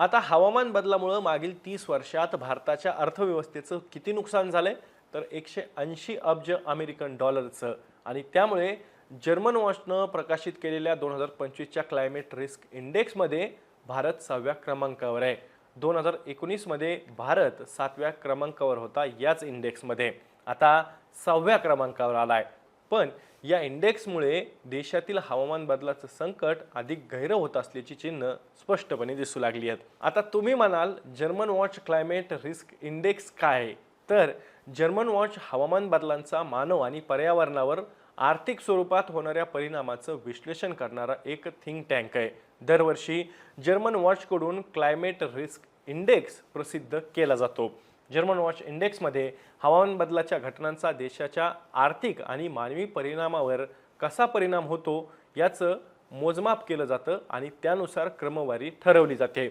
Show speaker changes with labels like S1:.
S1: आता हवामान बदलामुळं मागील तीस वर्षात भारताच्या अर्थव्यवस्थेचं किती नुकसान झालंय? तर एकशे ऐंशी अब्ज अमेरिकन डॉलरचं. आणि त्यामुळे जर्मन वॉचनं प्रकाशित केलेल्या दोन हजार पंचवीसच्या क्लायमेट रिस्क इंडेक्समध्ये भारत सहाव्या क्रमांकावर आहे. दोन हजार एकोणीसमध्ये भारत सातव्या क्रमांकावर होता याच इंडेक्समध्ये. आता सहाव्या क्रमांकावर आला आहे पण या इंडेक्समुळे देशातील हवामान बदलाचं संकट अधिक गहिरं होत असल्याची चिन्ह स्पष्टपणे दिसू लागली आहेत. आता तुम्ही म्हणाल German watch climate risk index काय? आहे तर जर्मन वॉच हवामान बदलांचा मानव आणि पर्यावरणावर आर्थिक स्वरूपात होणाऱ्या परिणामाचं विश्लेषण करणारा एक थिंक टँक आहे. दरवर्षी जर्मन वॉचकडून क्लायमेट रिस्क इंडेक्स प्रसिद्ध केला जातो. जर्मन वॉच इंडेक्समध्ये हवामान बदलाच्या घटनांचा देशाच्या आर्थिक आणि मानवी परिणामावर कसा परिणाम होतो याचं मोजमाप केलं जातं आणि त्यानुसार क्रमवारी ठरवली जाते.